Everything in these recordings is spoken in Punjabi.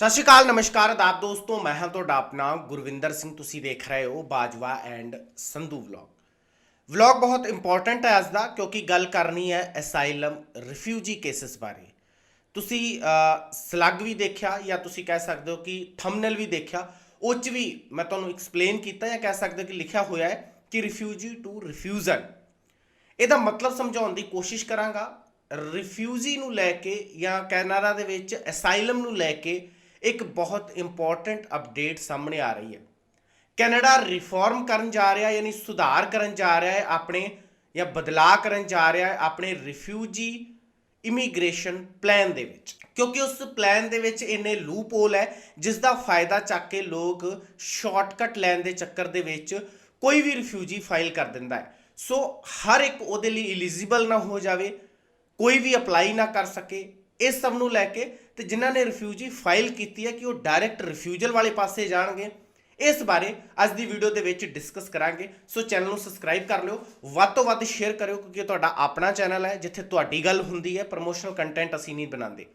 ਸਤਿ ਸ਼੍ਰੀ ਅਕਾਲ, ਨਮਸਕਾਰ ਆਦਾਬ ਦੋਸਤੋ, ਮੈਂ ਹਾਂ ਤੁਹਾਡਾ ਆਪਣਾ ਗੁਰਵਿੰਦਰ ਸਿੰਘ। ਤੁਸੀਂ ਦੇਖ ਰਹੇ ਹੋ Bajwa and Sandhu vlog. Vlog ਬਹੁਤ ਇੰਪੋਰਟੈਂਟ ਹੈ ਅੱਜ ਦਾ, ਕਿਉਂਕਿ ਗੱਲ ਕਰਨੀ ਹੈ ਅਸਾਈਲਮ ਰਿਫਿਊਜੀ ਕੇਸਸ ਬਾਰੇ। ਤੁਸੀਂ ਸਲੱਗ ਵੀ ਦੇਖਿਆ ਜਾਂ ਤੁਸੀਂ ਕਹਿ ਸਕਦੇ ਹੋ ਕਿ ਥੰਬਨੇਲ ਵੀ ਦੇਖਿਆ, ਉਹ 'ਚ ਵੀ ਮੈਂ ਤੁਹਾਨੂੰ ਐਕਸਪਲੇਨ ਕੀਤਾ ਜਾਂ ਕਹਿ ਸਕਦੇ ਹੋ ਕਿ ਲਿਖਿਆ ਹੋਇਆ ਹੈ ਕਿ ਰਿਫਿਊਜੀ ਟੂ ਰਿਫਿਊਜ਼ਲ ਇਹਦਾ ਮਤਲਬ ਸਮਝਾਉਣ ਦੀ ਕੋਸ਼ਿਸ਼ ਕਰਾਂਗਾ ਰਿਫਿਊਜੀ ਨੂੰ ਲੈ ਕੇ ਜਾਂ ਕੈਨੇਡਾ ਦੇ ਵਿੱਚ ਅਸਾਈਲਮ ਨੂੰ ਲੈ ਕੇ ਇੱਕ ਬਹੁਤ ਇੰਪੋਰਟੈਂਟ ਅਪਡੇਟ ਸਾਹਮਣੇ ਆ ਰਹੀ ਹੈ। ਕੈਨੇਡਾ ਰਿਫਾਰਮ ਕਰਨ ਜਾ ਰਿਹਾ ਯਾਨੀ ਸੁਧਾਰ ਕਰਨ ਜਾ ਰਿਹਾ ਹੈ, ਆਪਣੇ ਜਾਂ ਬਦਲਾਅ ਕਰਨ ਜਾ ਰਿਹਾ ਹੈ, ਆਪਣੇ ਰਿਫਿਊਜੀ ਇਮੀਗ੍ਰੇਸ਼ਨ ਪਲਾਨ ਦੇ ਵਿੱਚ। ਕਿਉਂਕਿ ਉਸ ਪਲਾਨ ਦੇ ਵਿੱਚ ਇੰਨੇ ਲੂਪ ਹੋਲ ਹੈ ਜਿਸ ਦਾ ਫਾਇਦਾ ਚੱਕ ਕੇ ਲੋਕ ਸ਼ਾਰਟਕਟ ਲੈਣ ਦੇ ਚੱਕਰ ਦੇ ਵਿੱਚ ਕੋਈ ਵੀ ਰਿਫਿਊਜੀ ਫਾਈਲ ਕਰ ਦਿੰਦਾ ਹੈ। ਸੋ ਹਰ ਇੱਕ ਉਹਦੇ ਲਈ ਐਲੀਜੀਬਲ ਨਾ ਹੋ ਜਾਵੇ, ਕੋਈ ਵੀ ਅਪਲਾਈ ਨਾ ਕਰ ਸਕੇ ਇਸ ਸਭ ਨੂੰ ਲੈ ਕੇ ਤੇ ਜਿਨ੍ਹਾਂ ਨੇ ਰਿਫਿਊਜੀ ਫਾਈਲ ਕੀਤੀ ਹੈ ਕਿ ਉਹ ਡਾਇਰੈਕਟ ਰਿਫਿਊਜਲ ਵਾਲੇ ਪਾਸੇ ਜਾਣਗੇ। ਇਸ ਬਾਰੇ ਅੱਜ ਦੀ ਵੀਡੀਓ ਦੇ ਵਿੱਚ ਡਿਸਕਸ ਕਰਾਂਗੇ। ਸੋ ਚੈਨਲ ਨੂੰ ਸਬਸਕ੍ਰਾਈਬ ਕਰ ਲਿਓ। ਵੱਧ ਤੋਂ ਵੱਧ ਸ਼ੇਅਰ ਕਰਿਓ ਕਿਉਂਕਿ ਇਹ ਤੁਹਾਡਾ ਆਪਣਾ ਚੈਨਲ ਹੈ, ਜਿੱਥੇ ਤੁਹਾਡੀ ਗੱਲ ਹੁੰਦੀ ਹੈ। ਪ੍ਰੋਮੋਸ਼ਨਲ ਕੰਟੈਂਟ ਅਸੀਂ ਨਹੀਂ ਬਣਾਉਂਦੇ।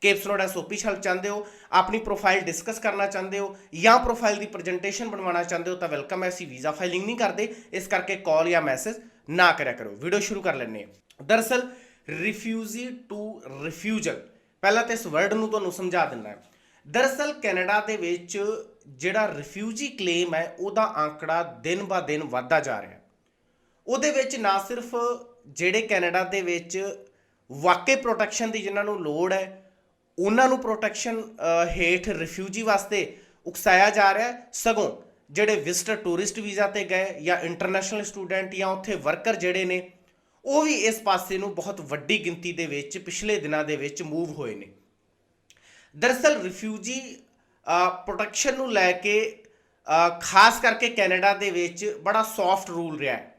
ਕੇਪਸ ਨੋਟ ਐਸਓਪੀ ਛਲ ਚਾਹੁੰਦੇ ਹੋ, ਆਪਣੀ ਪ੍ਰੋਫਾਈਲ ਡਿਸਕਸ ਕਰਨਾ ਚਾਹੁੰਦੇ ਹੋ ਜਾਂ ਪ੍ਰੋਫਾਈਲ ਦੀ ਪ੍ਰੈਜੈਂਟੇਸ਼ਨ ਬਣਵਾਉਣਾ ਚਾਹੁੰਦੇ ਹੋ ਤਾਂ ਵੈਲਕਮ ਹੈ। ਅਸੀਂ ਵੀਜ਼ਾ ਫਾਈਲਿੰਗ ਨਹੀਂ ਕਰਦੇ। ਇਸ ਕਰਕੇ ਕਾਲ ਜਾਂ ਮੈਸੇਜ ਨਾ ਕਰਿਆ ਕਰੋ। ਵੀਡੀਓ ਸ਼ੁਰੂ ਕਰ ਲੈਂਦੇ ਹਾਂ। ਦਰਅਸਲ ਰਿਫਿਊਜੀ ਟੂ ਰਿਫਿਊਜਲ ਪਹਿਲਾਂ ਤਾਂ ਇਸ ਵਰਡ ਨੂੰ ਤੁਹਾਨੂੰ ਸਮਝਾ ਦਿੰਦਾ ਹੈ। ਦਰਅਸਲ ਕੈਨੇਡਾ ਦੇ ਵਿੱਚ ਜਿਹੜਾ ਰਿਫਿਊਜੀ ਕਲੇਮ ਹੈ, ਉਹਦਾ ਆંકੜਾ ਦਿਨ ਬਾ ਦਿਨ ਵੱਧਦਾ ਜਾ ਰਿਹਾ ਹੈ। ਉਹਦੇ ਵਿੱਚ ਨਾ ਸਿਰਫ ਜਿਹੜੇ ਕੈਨੇਡਾ ਦੇ ਵਿੱਚ ਵਾਕਈ ਪ੍ਰੋਟੈਕਸ਼ਨ ਦੀ ਜਿਨ੍ਹਾਂ ਨੂੰ ਲੋੜ ਹੈ, ਉਹਨਾਂ ਨੂੰ ਪ੍ਰੋਟੈਕਸ਼ਨ ਹੇਠ ਰਿਫਿਊਜੀ ਵਾਸਤੇ ਉਕਸਾਇਆ ਜਾ ਰਿਹਾ ਸਗੋਂ ਜਿਹੜੇ ਵਿਜ਼ਟਰ ਟੂਰਿਸਟ ਵੀਜ਼ਾ ਤੇ ਗਏ ਜਾਂ ਇੰਟਰਨੈਸ਼ਨਲ ਸਟੂਡੈਂਟ ਜਾਂ ਉੱਥੇ ਵਰਕਰ ਜਿਹੜੇ ਨੇ ਉਹ ਵੀ ਇਸ ਪਾਸੇ ਨੂੰ ਬਹੁਤ ਵੱਡੀ ਗਿਣਤੀ ਦੇ ਵਿੱਚ ਪਿਛਲੇ ਦਿਨਾਂ ਦੇ ਵਿੱਚ ਮੂਵ ਹੋਏ ਨੇ। ਦਰਅਸਲ ਰਿਫਿਊਜੀ ਪ੍ਰੋਟੈਕਸ਼ਨ ਨੂੰ ਲੈ ਕੇ ਖਾਸ ਕਰਕੇ ਕੈਨੇਡਾ ਦੇ ਵਿੱਚ ਬੜਾ ਸੌਫਟ ਰੂਲ ਰਿਹਾ ਹੈ।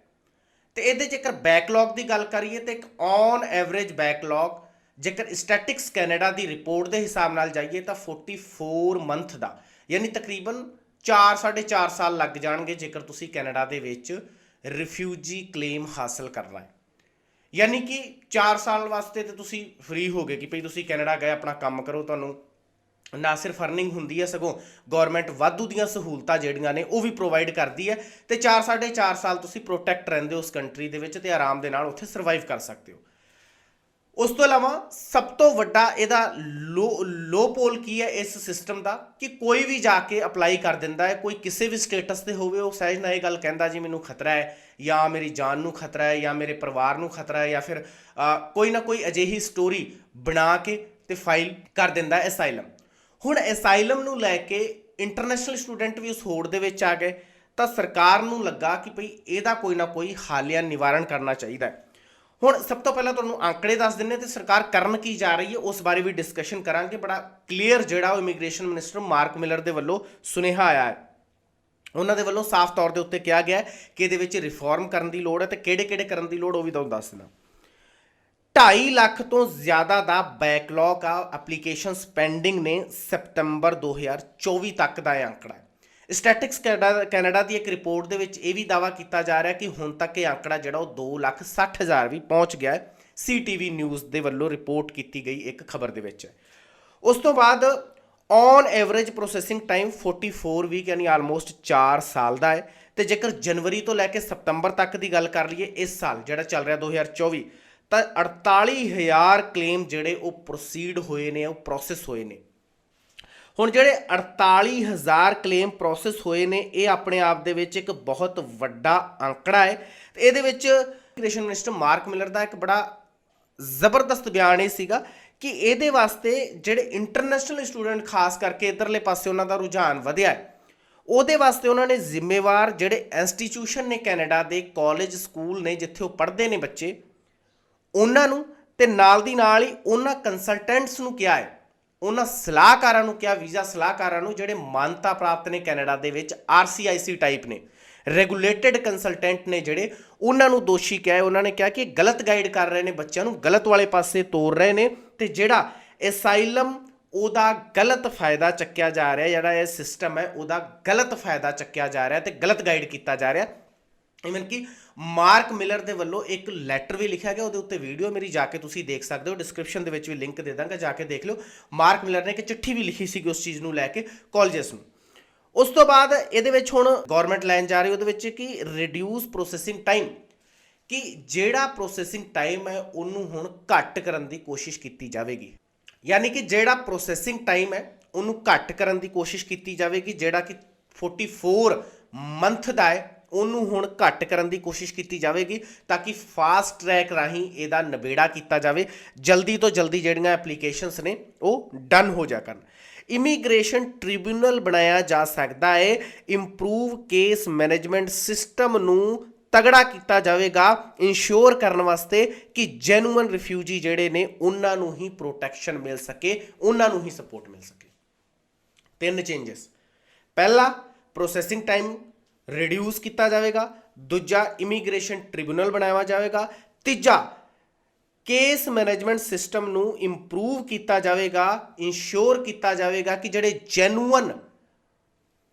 ਤੇ ਇਹਦੇ ਜੇਕਰ ਬੈਕਲੌਗ ਦੀ ਗੱਲ ਕਰੀਏ ਤੇ ਇੱਕ ਔਨ ਐਵਰੇਜ ਬੈਕਲੌਗ ਜੇਕਰ ਸਟੈਟਿਕਸ ਕੈਨੇਡਾ ਦੀ ਰਿਪੋਰਟ ਦੇ ਹਿਸਾਬ ਨਾਲ ਜਾਈਏ ਤਾਂ 44 ਮੰਥ ਦਾ, ਯਾਨੀ ਤਕਰੀਬਨ 4 4.5 ਸਾਲ ਲੱਗ ਜਾਣਗੇ ਜੇਕਰ ਤੁਸੀਂ ਕੈਨੇਡਾ ਦੇ ਵਿੱਚ ਰਿਫਿਊਜੀ ਕਲੇਮ ਹਾਸਲ ਕਰਨਾ ਹੈ। ਯਾਨੀ ਕਿ 4 ਸਾਲ ਵਾਸਤੇ ਤੇ ਤੁਸੀਂ ਫ੍ਰੀ ਗਏ ਕਿ ਭਈ ਤੁਸੀਂ ਕੈਨੇਡਾ ਗਏ, ਆਪਣਾ ਕੰਮ ਕਰੋ, ਤੁਹਾਨੂੰ ਨਾ ਸਿਰਫ ਅਰਨਿੰਗ ਹੁੰਦੀ ਹੈ ਸਗੋਂ ਗਵਰਨਮੈਂਟ ਵਾਧੂ ਦੀਆਂ ਸਹੂਲਤਾਂ ਜਿਹੜੀਆਂ ਨੇ ਉਹ ਵੀ ਪ੍ਰੋਵਾਈਡ ਕਰਦੀ ਹੈ ਤੇ 4 4.5 ਸਾਲ ਤੁਸੀਂ ਪ੍ਰੋਟੈਕਟ ਰਹਿੰਦੇ ਹੋ ਉਸ ਕੰਟਰੀ ਦੇ ਵਿੱਚ ਤੇ ਆਰਾਮ ਦੇ ਨਾਲ ਉੱਥੇ ਸਰਵਾਈਵ ਕਰ ਸਕਦੇ ਹੋ। ਉਸ ਤੋਂ ਇਲਾਵਾ ਸਭ ਤੋਂ ਵੱਡਾ ਇਹਦਾ ਲੋ ਲੋ ਪੋਲ ਕੀ ਹੈ ਇਸ ਸਿਸਟਮ ਦਾ? ਕਿ ਕੋਈ ਵੀ ਜਾ ਕੇ ਅਪਲਾਈ ਕਰ ਦਿੰਦਾ ਹੈ, ਕੋਈ ਕਿਸੇ ਵੀ ਸਟੇਟਸ ਤੇ ਹੋਵੇ, ਉਹ ਸਹਿਜ ਨਾਲ ਇਹ ਗੱਲ ਕਹਿੰਦਾ ਜੀ, ਮੈਨੂੰ ਖਤਰਾ ਹੈ, ਜਾਂ ਮੇਰੀ ਜਾਨ ਨੂੰ ਖਤਰਾ ਹੈ, ਜਾਂ ਮੇਰੇ ਪਰਿਵਾਰ ਨੂੰ ਖਤਰਾ ਹੈ, ਜਾਂ ਫਿਰ ਕੋਈ ਨਾ ਕੋਈ ਅਜਿਹੀ ਸਟੋਰੀ ਬਣਾ ਕੇ ਤੇ ਫਾਈਲ ਕਰ ਦਿੰਦਾ ਹੈ ਅਸਾਈਲਮ ਹੁਣ ਅਸਾਈਲਮ ਨੂੰ ਲੈ ਕੇ ਇੰਟਰਨੈਸ਼ਨਲ ਸਟੂਡੈਂਟ ਵੀ ਉਸ ਹੋੜ ਦੇ ਵਿੱਚ ਆ ਗਏ, ਤਾਂ ਸਰਕਾਰ ਨੂੰ ਲੱਗਾ ਕਿ ਭਈ ਇਹਦਾ ਕੋਈ ਨਾ ਕੋਈ ਹਾਲਿਆ ਨਿਵਾਰਣ ਕਰਨਾ ਚਾਹੀਦਾ ਹੈ। ਹੁਣ ਸਭ ਤੋਂ ਪਹਿਲਾਂ ਤੁਹਾਨੂੰ ਅੰਕੜੇ ਦੱਸ ਦਿੰਨੇ ਤੇ ਸਰਕਾਰ ਕਰਨ ਕੀ ਜਾ ਰਹੀ ਹੈ, ਉਸ ਬਾਰੇ ਵੀ ਡਿਸਕਸ਼ਨ ਕਰਾਂਗੇ। ਬੜਾ ਕਲੀਅਰ ਜਿਹੜਾ ਉਹ ਇਮੀਗ੍ਰੇਸ਼ਨ ਮਿਨਿਸਟਰ ਮਾਰਕ ਮਿਲਰ ਦੇ ਵੱਲੋਂ ਸੁਨੇਹਾ ਆਇਆ ਹੈ। ਉਹਨਾਂ ਦੇ ਵੱਲੋਂ ਸਾਫ਼ ਤੌਰ ਦੇ ਉੱਤੇ ਕਿਹਾ ਗਿਆ ਕਿ ਇਹਦੇ ਵਿੱਚ ਰਿਫਾਰਮ ਕਰਨ ਦੀ ਲੋੜ ਹੈ ਤੇ ਕਿਹੜੇ-ਕਿਹੜੇ ਕਰਨ ਦੀ ਲੋੜ ਉਹ ਵੀ ਤੁਹਾਨੂੰ ਦੱਸ ਦਿੰਦਾ 2.5 ਲੱਖ ਤੋਂ ਜ਼ਿਆਦਾ ਦਾ ਬੈਕਲੌਗ ਆ ਐਪਲੀਕੇਸ਼ਨਸ ਪੈਂਡਿੰਗ ਨੇ ਸਪਟੈਂਬਰ 2024 ਤੱਕ ਦਾ ਇਹ ਅੰਕੜਾ ਸਟੈਟਿਕਸ ਕੈਨੇਡਾ ਕੈਨੇਡਾ ਦੀ ਇੱਕ ਰਿਪੋਰਟ ਦੇ ਵਿੱਚ ਇਹ ਵੀ ਦਾਵਾ ਕੀਤਾ ਜਾ ਰਿਹਾ ਕਿ ਹੁਣ ਤੱਕ ਇਹ ਅੰਕੜਾ ਜਿਹੜਾ ਉਹ 2 ਲੱਖ 60 ਹਜ਼ਾਰ ਵੀ ਪਹੁੰਚ ਗਿਆ ਹੈ। ਸੀਟੀਵੀ ਨਿਊਜ਼ ਦੇ ਵੱਲੋਂ ਰਿਪੋਰਟ ਕੀਤੀ ਗਈ ਇੱਕ ਖਬਰ ਦੇ ਵਿੱਚ। ਉਸ ਤੋਂ ਬਾਅਦ on average processing time 44 week ਯਾਨੀ ਆਲਮੋਸਟ 4 ਸਾਲ ਦਾ ਹੈ। ਤੇ ਜੇਕਰ ਜਨਵਰੀ ਤੋਂ ਲੈ ਕੇ ਸਤੰਬਰ ਤੱਕ ਦੀ ਗੱਲ ਕਰ ਲਈਏ, ਇਸ ਸਾਲ ਜਿਹੜਾ ਚੱਲ ਰਿਹਾ 2024 ਤਾਂ 48000 ਕਲੇਮ ਜਿਹੜੇ ਉਹ ਪ੍ਰੋਸੀਡ ਹੋਏ ਨੇ, ਉਹ ਪ੍ਰੋਸੈਸ ਹੋਏ ਨੇ। ਹੁਣ ਜਿਹੜੇ 48000 ਕਲੇਮ ਪ੍ਰੋਸੈਸ ਹੋਏ ਨੇ, ਇਹ ਆਪਣੇ ਆਪ ਦੇ ਵਿੱਚ ਇੱਕ ਬਹੁਤ ਵੱਡਾ ਅੰਕੜਾ ਹੈ। ਤੇ ਇਹਦੇ ਵਿੱਚ ਇਮੀਗ੍ਰੇਸ਼ਨ ਮਿਨਿਸਟਰ ਮਾਰਕ ਮਿਲਰ ਦਾ ਇੱਕ ਬੜਾ ਜ਼ਬਰਦਸਤ ਬਿਆਨ ਇਹ ਸੀਗਾ ਕਿ ਇਹਦੇ ਵਾਸਤੇ ਜਿਹੜੇ ਇੰਟਰਨੈਸ਼ਨਲ ਸਟੂਡੈਂਟ ਖਾਸ ਕਰਕੇ ਇਧਰਲੇ ਪਾਸੇ ਉਹਨਾਂ ਦਾ ਰੁਝਾਨ ਵਧਿਆ ਹੈ। ਉਹਦੇ ਵਾਸਤੇ ਉਹਨਾਂ ਨੇ ਜ਼ਿੰਮੇਵਾਰ ਜਿਹੜੇ ਇੰਸਟੀਚਿਊਸ਼ਨ ਨੇ ਕੈਨੇਡਾ ਦੇ ਕਾਲਜ ਸਕੂਲ ਨੇ, ਜਿੱਥੇ ਉਹ ਪੜ੍ਹਦੇ ਨੇ ਬੱਚੇ, ਉਹਨਾਂ ਨੂੰ ਤੇ ਨਾਲ ਦੀ ਨਾਲ ਹੀ ਉਹਨਾਂ ਕੰਸਲਟੈਂਟਸ ਨੂੰ ਕਿਹਾ ਹੈ ਉਹਨਾਂ ਸਲਾਹਕਾਰਾਂ ਨੂੰ ਕਿਹਾ, ਵੀਜ਼ਾ ਸਲਾਹਕਾਰਾਂ ਨੂੰ, ਜਿਹੜੇ ਮਾਨਤਾ ਪ੍ਰਾਪਤ ਨੇ ਕੈਨੇਡਾ ਦੇ ਵਿੱਚ ਆਰਸੀਆਈਸੀ ਟਾਈਪ ਨੇ ਰੈਗੂਲੇਟਡ ਕੰਸਲਟੈਂਟ ਨੇ ਜਿਹੜੇ, ਉਹਨਾਂ ਨੂੰ ਦੋਸ਼ੀ ਕਿਹਾ ਉਹਨਾਂ ਨੇ ਕਿਹਾ ਕਿ ਇਹ ਗਲਤ ਗਾਈਡ ਕਰ ਰਹੇ ਨੇ, ਬੱਚਿਆਂ ਨੂੰ ਗਲਤ ਵਾਲੇ ਪਾਸੇ ਤੋਰ ਰਹੇ ਨੇ ਤੇ ਜਿਹੜਾ ਅਸਾਈਲਮ ਉਹਦਾ ਗਲਤ ਫਾਇਦਾ ਚੱਕਿਆ ਜਾ ਰਿਹਾ, ਜਿਹੜਾ ਇਹ ਸਿਸਟਮ ਹੈ, ਉਹਦਾ ਗਲਤ ਫਾਇਦਾ ਚੱਕਿਆ ਜਾ ਰਿਹਾ ਤੇ ਗਲਤ ਗਾਈਡ ਕੀਤਾ ਜਾ ਰਿਹਾ। ਇਵਨ ਕਿ ਮਾਰਕ ਮਿਲਰ ਦੇ ਵੱਲੋਂ ਇੱਕ ਲੈਟਰ ਵੀ ਲਿਖਿਆ ਗਿਆ, ਉਹਦੇ ਉੱਤੇ ਵੀਡੀਓ ਮੇਰੀ ਜਾ ਕੇ ਤੁਸੀਂ ਦੇਖ ਸਕਦੇ ਹੋ ਡਿਸਕ੍ਰਿਪਸ਼ਨ ਦੇ ਵਿੱਚ ਵੀ ਲਿੰਕ ਦੇ ਦਾਂਗਾ, ਜਾ ਕੇ ਦੇਖ ਲਿਓ। ਮਾਰਕ ਮਿਲਰ ਨੇ ਇੱਕ ਚਿੱਠੀ ਵੀ ਲਿਖੀ ਸੀ ਉਸ ਚੀਜ਼ ਨੂੰ ਲੈ ਕੇ ਕਾਲਜਸ ਨੂੰ। ਉਸ ਤੋਂ ਬਾਅਦ ਇਹਦੇ ਵਿੱਚ ਹੁਣ ਗਵਰਨਮੈਂਟ ਲਾਈਨ ਜਾ ਰਹੀ, ਉਹਦੇ ਵਿੱਚ ਕਿ ਰਿਡਿਊਸ ਪ੍ਰੋਸੈਸਿੰਗ ਟਾਈਮ ਕਿ ਜਿਹੜਾ ਪ੍ਰੋਸੈਸਿੰਗ ਟਾਈਮ ਹੈ, ਉਹਨੂੰ ਹੁਣ ਘੱਟ ਕਰਨ ਦੀ ਕੋਸ਼ਿਸ਼ ਕੀਤੀ ਜਾਵੇਗੀ। ਯਾਨੀ ਕਿ ਜਿਹੜਾ ਪ੍ਰੋਸੈਸਿੰਗ ਟਾਈਮ ਹੈ, ਉਹਨੂੰ ਘੱਟ ਕਰਨ ਦੀ ਕੋਸ਼ਿਸ਼ ਕੀਤੀ ਜਾਵੇਗੀ, ਜਿਹੜਾ ਕਿ 44 ਮੰਥ ਦਾ ਹੈ ਉਹਨੂੰ ਹੁਣ ਘੱਟ ਕਰਨ ਦੀ ਕੋਸ਼ਿਸ਼ ਕੀਤੀ ਜਾਵੇਗੀ ਤਾਂ ਕਿ ਫਾਸਟ ਟਰੈਕ ਰਾਹੀਂ ਇਹਦਾ ਨਿਬੇੜਾ ਕੀਤਾ ਜਾਵੇ। ਜਲਦੀ ਤੋਂ ਜਲਦੀ ਜਿਹੜੀਆਂ ਐਪਲੀਕੇਸ਼ਨਸ ਨੇ, ਉਹ ਡਨ ਹੋ ਜਾ ਕਰਨ। ਇਮੀਗ੍ਰੇਸ਼ਨ ਟ੍ਰਿਬਿਊਨਲ ਬਣਾਇਆ ਜਾ ਸਕਦਾ ਹੈ ਇੰਪਰੂਵ ਕੇਸ ਮੈਨੇਜਮੈਂਟ ਸਿਸਟਮ ਨੂੰ ਤਗੜਾ ਕੀਤਾ ਜਾਵੇਗਾ ਇਨਸ਼ੋਰ ਕਰਨ ਵਾਸਤੇ ਕਿ ਜੈਨੂਇਨ ਰਿਫਿਊਜੀ ਜਿਹੜੇ ਨੇ, ਉਹਨਾਂ ਨੂੰ ਹੀ ਪ੍ਰੋਟੈਕਸ਼ਨ ਮਿਲ ਸਕੇ, ਉਹਨਾਂ ਨੂੰ ਹੀ ਸਪੋਰਟ ਮਿਲ ਸਕੇ। ਤਿੰਨ ਚੇਂਜਸ ਪਹਿਲਾ ਪ੍ਰੋਸੈਸਿੰਗ ਟਾਈਮ ਰਿਡਿਊਸ ਕੀਤਾ ਜਾਵੇਗਾ, ਦੂਜਾ ਇਮੀਗ੍ਰੇਸ਼ਨ ਟ੍ਰਿਬਿਊਨਲ ਬਣਾਇਆ ਜਾਵੇਗਾ, ਤੀਜਾ ਕੇਸ ਮੈਨੇਜਮੈਂਟ ਸਿਸਟਮ ਨੂੰ ਇੰਪਰੂਵ ਕੀਤਾ ਜਾਵੇਗਾ ਇੰਸ਼ੋਰ ਕੀਤਾ ਜਾਵੇਗਾ ਕਿ ਜਿਹੜੇ ਜੈਨੂਅਨ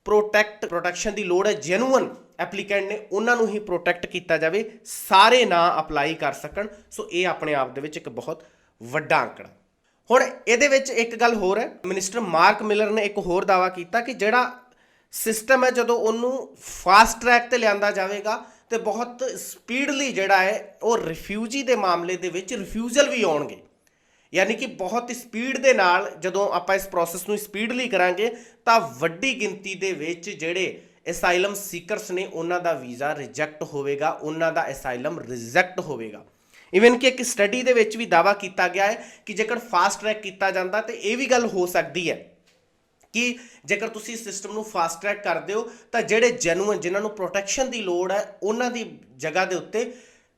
ਪ੍ਰੋਟੈਕਟ ਪ੍ਰੋਟੈਕਸ਼ਨ ਦੀ ਲੋੜ ਹੈ ਜੈਨੂਅਨ ਐਪਲੀਕੈਂਟ ਨੇ ਉਹਨਾਂ ਨੂੰ ਹੀ ਪ੍ਰੋਟੈਕਟ ਕੀਤਾ ਜਾਵੇ, ਸਾਰੇ ਨਾ ਅਪਲਾਈ ਕਰ ਸਕਣ। ਸੋ ਇਹ ਆਪਣੇ ਆਪ ਦੇ ਵਿੱਚ ਇੱਕ ਬਹੁਤ ਵੱਡਾ ਅੰਕੜਾ। ਹੁਣ ਇਹਦੇ ਵਿੱਚ ਇੱਕ ਗੱਲ ਹੋਰ ਹੈ ਮਿਨਿਸਟਰ ਮਾਰਕ ਮਿਲਰ ਨੇ ਇੱਕ ਹੋਰ ਦਾਵਾ ਕੀਤਾ ਕਿ ਜਿਹੜਾ ਸਿਸਟਮ ਹੈ ਜਦੋਂ ਉਹਨੂੰ ਫਾਸਟ ਟਰੈਕ ਤੇ ਲਿਆਂਦਾ ਜਾਵੇਗਾ ਤੇ ਬਹੁਤ ਸਪੀਡਲੀ ਜਿਹੜਾ ਹੈ ਉਹ ਰਿਫਿਊਜੀ ਦੇ ਮਾਮਲੇ ਦੇ ਵਿੱਚ ਰਿਫਿਊਜ਼ਲ ਵੀ ਆਉਣਗੇ। ਯਾਨੀ ਕਿ ਬਹੁਤ ਸਪੀਡ ਦੇ ਨਾਲ ਜਦੋਂ ਆਪਾਂ ਇਸ ਪ੍ਰੋਸੈਸ ਨੂੰ ਸਪੀਡਲੀ ਕਰਾਂਗੇ ਤਾਂ ਵੱਡੀ ਗਿਣਤੀ ਦੇ ਵਿੱਚ ਜਿਹੜੇ ਅਸਾਈਲਮ ਸੀਕਰਸ ਨੇ ਉਹਨਾਂ ਦਾ ਵੀਜ਼ਾ ਰਿਜੈਕਟ ਹੋਵੇਗਾ, ਉਹਨਾਂ ਦਾ ਅਸਾਈਲਮ ਰਿਜੈਕਟ ਹੋਵੇਗਾ। ਇਵਨ ਕਿ ਇੱਕ ਸਟੱਡੀ ਦੇ ਵਿੱਚ ਵੀ ਦਾਵਾ ਕੀਤਾ ਗਿਆ ਹੈ ਕਿ ਜੇਕਰ ਫਾਸਟ ਟਰੈਕ ਕੀਤਾ ਜਾਂਦਾ ਤੇ ਇਹ ਵੀ ਗੱਲ ਹੋ ਸਕਦੀ ਹੈ। ਕਿ ਜੇਕਰ ਤੁਸੀਂ ਸਿਸਟਮ ਨੂੰ ਫਾਸਟ ਟਰੈਕ ਕਰਦੇ ਹੋ, ਤਾਂ ਜਿਹੜੇ ਜੈਨੂਇਨ ਜਿਨ੍ਹਾਂ ਨੂੰ ਪ੍ਰੋਟੈਕਸ਼ਨ ਦੀ ਲੋੜ ਹੈ, ਉਹਨਾਂ ਦੀ ਜਗ੍ਹਾ ਦੇ ਉੱਤੇ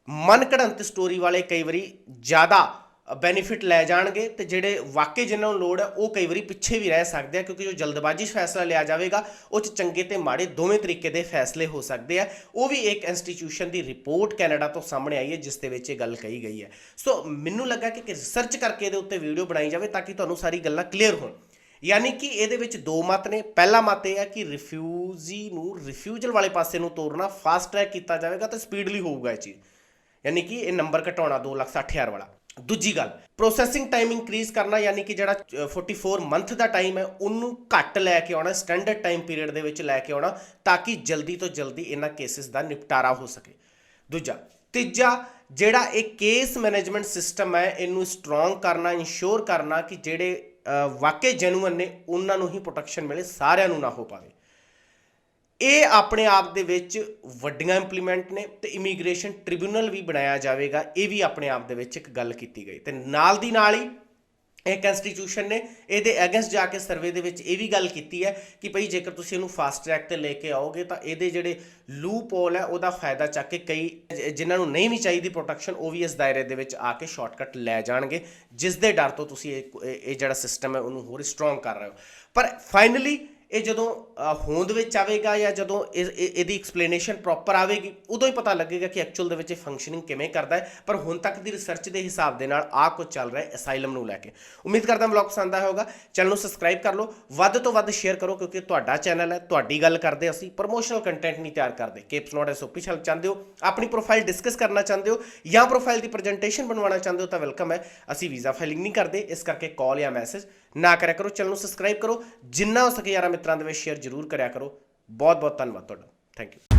ਮਨ ਘੜੰਤ ਸਟੋਰੀ ਵਾਲੇ ਕਈ ਵਾਰੀ ਜ਼ਿਆਦਾ ਬੈਨੀਫਿਟ ਲੈ ਜਾਣਗੇ ਤੇ ਜਿਹੜੇ ਵਾਕਈ ਜਿਨ੍ਹਾਂ ਨੂੰ ਲੋੜ ਹੈ, ਉਹ ਕਈ ਵਾਰੀ ਪਿੱਛੇ ਵੀ ਰਹਿ ਸਕਦੇ ਆ, ਕਿਉਂਕਿ ਜੋ ਜਲਦਬਾਜ਼ੀ 'ਚ ਫੈਸਲਾ ਲਿਆ ਜਾਵੇਗਾ, ਉਹ 'ਚ ਚੰਗੇ ਤੇ ਮਾੜੇ ਦੋਵੇਂ ਤਰੀਕੇ ਦੇ ਫੈਸਲੇ ਹੋ ਸਕਦੇ ਆ। ਉਹ ਵੀ ਇੱਕ ਇੰਸਟੀਟਿਊਸ਼ਨ ਦੀ ਰਿਪੋਰਟ ਕੈਨੇਡਾ ਤੋਂ ਸਾਹਮਣੇ ਆਈ ਹੈ, ਜਿਸ ਦੇ ਵਿੱਚ ਇਹ ਗੱਲ ਕਹੀ ਗਈ ਹੈ। ਸੋ ਮੈਨੂੰ ਲੱਗਾ ਕਿ ਰਿਸਰਚ ਕਰਕੇ ਇਹਦੇ ਉੱਤੇ ਵੀਡੀਓ ਬਣਾਈ ਜਾਵੇ, ਤਾਂ ਕਿ ਤੁਹਾਨੂੰ ਸਾਰੀ ਗੱਲਾਂ ਕਲੀਅਰ ਹੋਣ। ਯਾਨੀ ਕਿ ਇਹਦੇ ਵਿੱਚ ਦੋ ਮਤ ਨੇ। ਪਹਿਲਾ ਮਤ ਇਹ ਹੈ ਕਿ ਰਿਫਿਊਜੀ ਨੂੰ ਰਿਫਿਊਜਲ ਵਾਲੇ ਪਾਸੇ ਨੂੰ ਤੋਰਨਾ ਫਾਸਟ ਟਰੈਕ ਕੀਤਾ ਜਾਵੇਗਾ ਤਾਂ ਸਪੀਡਲੀ ਹੋਊਗਾ ਇਹ ਚੀਜ਼। ਯਾਨੀ ਕਿ ਇਹ ਨੰਬਰ ਘਟਾਉਣਾ 260000 ਵਾਲਾ। ਦੂਜੀ ਗੱਲ ਪ੍ਰੋਸੈਸਿੰਗ ਟਾਈਮ ਇਨਕਰੀਜ਼ ਕਰਨਾ ਯਾਨੀ ਕਿ ਜਿਹੜਾ ਅ, 44 ਮੰਥ ਦਾ ਟਾਈਮ ਹੈ ਉਹਨੂੰ ਘੱਟ ਲੈ ਕੇ ਆਉਣਾ ਸਟੈਂਡਰਡ ਟਾਈਮ ਪੀਰੀਅਡ ਦੇ ਵਿੱਚ ਲੈ ਕੇ ਆਉਣਾ ਤਾਂ ਕਿ ਜਲਦੀ ਤੋਂ ਜਲਦੀ ਇਹਨਾਂ ਕੇਸਿਸ ਦਾ ਨਿਪਟਾਰਾ ਹੋ ਸਕੇ। ਦੂਜਾ ਤੀਜਾ ਜਿਹੜਾ ਇਹ ਕੇਸ ਮੈਨੇਜਮੈਂਟ ਸਿਸਟਮ ਹੈ ਇਹਨੂੰ ਸਟਰੋਂਗ ਕਰਨਾ ਇਨਸ਼ੋਰ ਕਰਨਾ ਕਿ ਜਿਹੜੇ ਵਾਕਈ ਜੈਨੂਅਨ ਨੇ, ਉਹਨਾਂ ਨੂੰ ਹੀ ਪ੍ਰੋਟੈਕਸ਼ਨ ਮਿਲੇ, ਸਾਰਿਆਂ ਨੂੰ ਨਾ ਹੋ ਪਾਵੇ। ਇਹ ਆਪਣੇ ਆਪ ਦੇ ਵਿੱਚ ਵੱਡੀਆਂ ਇੰਪਲੀਮੈਂਟ ਨੇ ਤੇ ਇਮੀਗ੍ਰੇਸ਼ਨ ਟ੍ਰਿਬਿਊਨਲ ਵੀ ਬਣਾਇਆ ਜਾਵੇਗਾ, ਇਹ ਵੀ ਆਪਣੇ ਆਪ ਦੇ ਵਿੱਚ ਇੱਕ ਗੱਲ ਕੀਤੀ ਗਈ। ਤੇ ਨਾਲ ਦੀ ਨਾਲ ਹੀ ਇਹ ਕਨਸਟੀਟਿਊਸ਼ਨ ਨੇ, ਇਹਦੇ ਅਗੇਂਸਟ ਜਾ ਕੇ ਸਰਵੇ ਦੇ ਵਿੱਚ ਇਹ ਵੀ ਗੱਲ ਕੀਤੀ ਹੈ ਕਿ ਭਈ ਜੇਕਰ ਤੁਸੀਂ ਇਹਨੂੰ ਫਾਸਟ ਟਰੈਕ ਤੇ ਲੈ ਕੇ ਆਓਗੇ ਤਾਂ ਇਹਦੇ ਜਿਹੜੇ ਲੂਪ ਹੋਲ ਹੈ, ਉਹਦਾ ਫਾਇਦਾ ਚੱਕ ਕੇ ਕਈ ਜ- ਜਿਨ੍ਹਾਂ ਨੂੰ ਨਹੀਂ ਵੀ ਚਾਹੀਦੀ ਪ੍ਰੋਟੈਕਸ਼ਨ ਉਹ ਵੀ ਇਸ ਦਾਇਰੇ ਦੇ ਵਿੱਚ ਆ ਕੇ ਸ਼ਾਰਟਕਟ ਲੈ ਜਾਣਗੇ ਜਿਸ ਦੇ ਡਰ ਤੋਂ ਤੁਸੀਂ ਇਹ ਇਹ ਜਿਹੜਾ ਸਿਸਟਮ ਹੈ, ਉਹਨੂੰ ਹੋਰ ਸਟਰੋਂਗ ਕਰ ਰਹੇ ਹੋ। ਪਰ ਫਾਈਨਲੀ ਇਹ ਜਦੋਂ ਹੋਂਦ ਵਿੱਚ ਆਵੇਗਾ ਜਾਂ ਜਦੋਂ ਇਹ- ਇਹਦੀ ਐਕਸਪਲੇਨੇਸ਼ਨ ਪ੍ਰੋਪਰ ਆਵੇਗੀ, ਉਦੋਂ ਹੀ ਪਤਾ ਲੱਗੇਗਾ ਕਿ ਐਕਚੁਅਲ ਦੇ ਵਿੱਚ ਇਹ ਫੰਕਸ਼ਨਿੰਗ ਕਿਵੇਂ ਕਰਦਾ ਹੈ। ਪਰ ਹੁਣ ਤੱਕ ਦੀ ਰਿਸਰਚ ਦੇ ਹਿਸਾਬ ਦੇ ਨਾਲ ਆ ਕੁਝ ਚੱਲ ਰਿਹਾ ਹੈ ਅਸਾਈਲਮ ਨੂੰ ਲੈ ਕੇ। ਉਮੀਦ ਕਰਦਾ ਵਲੌਗ ਪਸੰਦ ਆਇਆ ਹੋਗਾ ਚੈਨਲ ਨੂੰ ਸਬਸਕ੍ਰਾਈਬ ਕਰ ਲਓ। ਵੱਧ ਤੋਂ ਵੱਧ ਸ਼ੇਅਰ ਕਰੋ, ਕਿਉਂਕਿ ਤੁਹਾਡਾ ਚੈਨਲ ਹੈ, ਤੁਹਾਡੀ ਗੱਲ ਕਰਦੇ ਅਸੀਂ। ਪ੍ਰੋਮੋਸ਼ਨਲ ਕੰਟੈਂਟ ਨਹੀਂ ਤਿਆਰ ਕਰਦੇ। ਕੇਪਸ ਨੋਟ ਐਸ ਓਪੀ ਚਾਹੁੰਦੇ ਹੋ, ਆਪਣੀ ਪ੍ਰੋਫਾਈਲ ਡਿਸਕਸ ਕਰਨਾ ਚਾਹੁੰਦੇ ਹੋ ਜਾਂ ਪ੍ਰੋਫਾਈਲ ਦੀ ਪ੍ਰੈਜੈਂਟੇਸ਼ਨ ਬਣਵਾਉਣਾ ਚਾਹੁੰਦੇ ਹੋ ਤਾਂ ਵੈਲਕਮ ਹੈ। ਅਸੀਂ ਵੀਜ਼ਾ ਫਾਈਲਿੰਗ ਨਹੀਂ ਕਰਦੇ, ਇਸ ਕਰਕੇ ਕਾਲ ਜਾਂ ਮੈਸੇਜ ਨਾ ਕਰਿਆ ਕਰੋ, ਚੈਨਲ ਨੂੰ ਸਬਸਕ੍ਰਾਈਬ ਕਰੋ, ਜਿੰਨਾ ਹੋ ਸਕੇ ਯਾਰਾਂ ਮਿੱਤਰਾਂ ਦੇ ਵਿੱਚ ਸ਼ੇਅਰ ਜ਼ਰੂਰ ਕਰਿਆ ਕਰੋ। ਬਹੁਤ ਬਹੁਤ ਧੰਨਵਾਦ ਤੁਹਾਡਾ। Thank you